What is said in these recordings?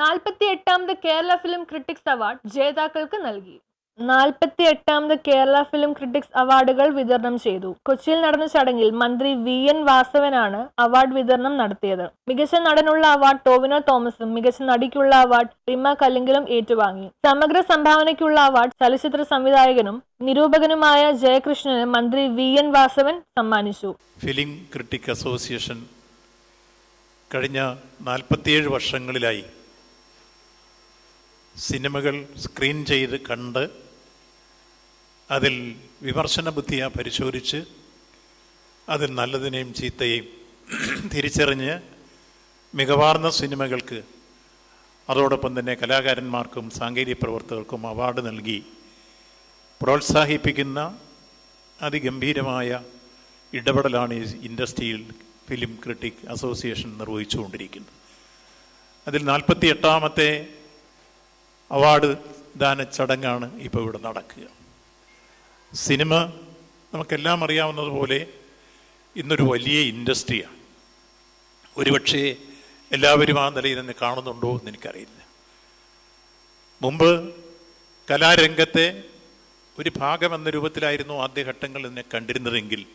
നാൽപ്പത്തി എട്ടാമത് Kerala film critics award ജേതാക്കൾക്ക് നൽകി. നാൽപ്പത്തി എട്ടാമത് കേരള ഫിലിം ക്രിട്ടിക്സ് അവാർഡുകൾ വിതരണം ചെയ്തു. കൊച്ചിയിൽ നടന്ന ചടങ്ങിൽ മന്ത്രി വി. എൻ. വാസവനാണ് അവാർഡ് വിതരണം നടത്തിയത്. മികച്ച നടനുള്ള അവാർഡ് ടോവിനോ തോമസും മികച്ച നടിക്കുള്ള അവാർഡ് റിമ കല്ലെങ്കിലും ഏറ്റുവാങ്ങി. സമഗ്ര സംഭാവനയ്ക്കുള്ള അവാർഡ് ചലച്ചിത്ര സംവിധായകനും നിരൂപകനുമായ ജയകൃഷ്ണന് മന്ത്രി വി. എൻ. വാസവൻ സമ്മാനിച്ചു. ഫിലിം ക്രിട്ടിക് അസോസിയേഷൻ കഴിഞ്ഞ നാൽപ്പത്തിയേഴ് വർഷങ്ങളിലായി സിനിമകൾ സ്ക്രീൻ ചെയ്ത് കണ്ട് അതിൽ വിമർശന ബുദ്ധിയെ പരിശോധിച്ച് അതിൽ നല്ലതിനെയും ചീത്തയെയും തിരിച്ചറിഞ്ഞ് മികവാർന്ന സിനിമകൾക്ക് അതോടൊപ്പം തന്നെ കലാകാരന്മാർക്കും സാങ്കേതിക പ്രവർത്തകർക്കും അവാർഡ് നൽകി പ്രോത്സാഹിപ്പിക്കുന്ന അതിഗംഭീരമായ ഇടപെടലാണ് ഈ ഇൻഡസ്ട്രിയിൽ ഫിലിം ക്രിട്ടിക് അസോസിയേഷൻ നിർവഹിച്ചുകൊണ്ടിരിക്കുന്നത്. അതിൽ നാൽപ്പത്തി എട്ടാമത്തെ അവാർഡ് ദാന ചടങ്ങാണ് ഇപ്പോൾ ഇവിടെ നടക്കുക. സിനിമ നമുക്കെല്ലാം അറിയാവുന്നതുപോലെ ഇന്നൊരു വലിയ ഇൻഡസ്ട്രിയാണ്. ഒരുപക്ഷേ എല്ലാവരും ആ നിലയിൽ തന്നെ കാണുന്നുണ്ടോ എന്ന് എനിക്കറിയില്ല. മുമ്പ് കലാരംഗത്തെ ഒരു ഭാഗം എന്ന രൂപത്തിലായിരുന്നു ആദ്യഘട്ടങ്ങളിൽ എന്നെ കണ്ടിരുന്നതെങ്കിൽ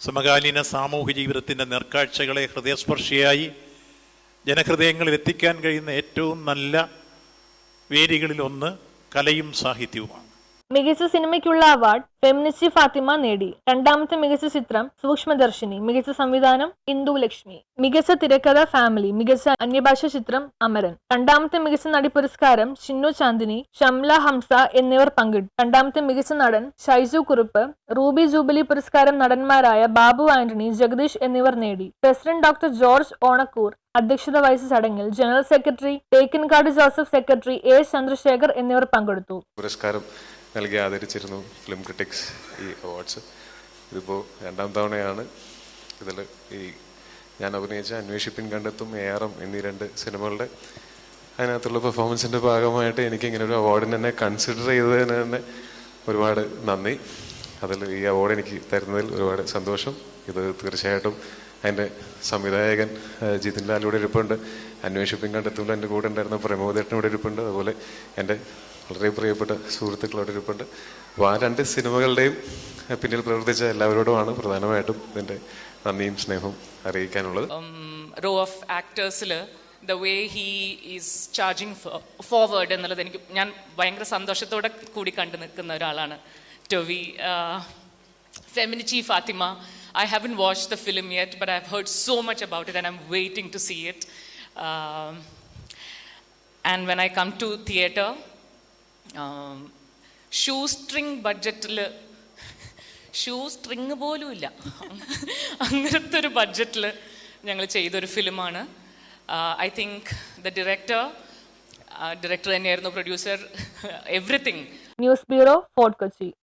സമകാലീന സാമൂഹ്യ ജീവിതത്തിന്റെ നേർക്കാഴ്ചകളെ ഹൃദയസ്പർശിയായി ജനഹൃദയങ്ങളിൽ എത്തിക്കാൻ കഴിയുന്ന ഏറ്റവും നല്ല വേദികളിൽ കലയും സാഹിത്യവുമാണ്. മികച്ച സിനിമയ്ക്കുള്ള അവാർഡ് ഫെമിനിസ്റ്റി ഫാത്തിമ നേടി. രണ്ടാമത്തെ മികച്ച ചിത്രം സൂക്ഷ്മദർശിനി മികച്ച സംവിധാനം ഇന്ദു ലക്ഷ്മി മികച്ച തിരക്കഥ ഫാമിലി മികച്ച അന്യഭാഷ ചിത്രം അമരൻ. രണ്ടാമത്തെ മികച്ച നടി പുരസ്കാരം ഷിന്നു ചാന്ദിനി ഷംല ഹംസ എന്നിവർ പങ്കിട്ടു. രണ്ടാമത്തെ മികച്ച നടൻ ഷൈജു കുറുപ്പ് റൂബി ജൂബിലി പുരസ്കാരം നടന്മാരായ ബാബു ആന്റണി ജഗദീഷ് എന്നിവർ നേടി. പ്രസിഡന്റ് ഡോക്ടർ ജോർജ് ഓണക്കൂർ അധ്യക്ഷത വഹിച്ച ചടങ്ങിൽ general secretary Thekkinkad Joseph secretary A Chandrasekhar എന്നിവർ പങ്കെടുത്തു. പുരസ്കാരം നൽകി ആദരിച്ചിരുന്നു ഫിലിം ക്രിറ്റിക്സ് ഈ അവാർഡ്സ് ഇതിപ്പോൾ രണ്ടാം തവണയാണ് ഇതിൽ ഈ ഞാൻ അഭിനയിച്ച അന്വേഷിപ്പിൻ കണ്ടെത്തും എ ആർ എം എന്നീ രണ്ട് സിനിമകളുടെ അതിനകത്തുള്ള പെർഫോമൻസിന്റെ ഭാഗമായിട്ട് എനിക്ക് ഇങ്ങനെ ഒരു അവാർഡിന് തന്നെ കൺസിഡർ ചെയ്തതിന് തന്നെ ഒരുപാട് നന്ദി. അതിൽ ഈ അവാർഡ് എനിക്ക് തരുന്നതിൽ ഒരുപാട് സന്തോഷം. ഇത് തീർച്ചയായിട്ടും അതിന്റെ സംവിധായകൻ ജിതിൻ ലാലൂടെ ഇരിപ്പുണ്ട്. അന്വേഷിപ്പിൻ കണ്ടെത്തുമ്പോൾ എന്റെ കൂടെ ഉണ്ടായിരുന്ന പ്രമോദേട്ടൻ ഇരിപ്പുണ്ട്. അതുപോലെ എന്റെ വളരെ പ്രിയപ്പെട്ട സുഹൃത്തുക്കളോട് ഇരിപ്പുണ്ട്. അപ്പോൾ ആ രണ്ട് സിനിമകളുടെയും പിന്നിൽ പ്രവർത്തിച്ച എല്ലാവരോടുമാണ് പ്രധാനമായിട്ടും ഇതിന്റെ നന്ദിയും സ്നേഹവും അറിയിക്കാനുള്ളത്. Row of ആക്ടേഴ്സിൽ the way he is charging forward എന്നുള്ളത് എനിക്ക് ഞാൻ ഭയങ്കര സന്തോഷത്തോടെ കൂടി കണ്ടു നിൽക്കുന്ന ഒരാളാണ്. Tovi Feminichi Fathima I haven't watch the film yet but I have heard so much about it and I am waiting to see it and when I come to theatre shoestring ബഡ്ജറ്റിൽ ഷൂ സ്ട്രിങ് പോലും ഇല്ല അങ്ങനത്തെ ഒരു ബഡ്ജറ്റിൽ ഞങ്ങൾ ചെയ്തൊരു ഫിലിമാണ്. I think the director director തന്നെയായിരുന്നു producer everything news bureau Fort Kochi.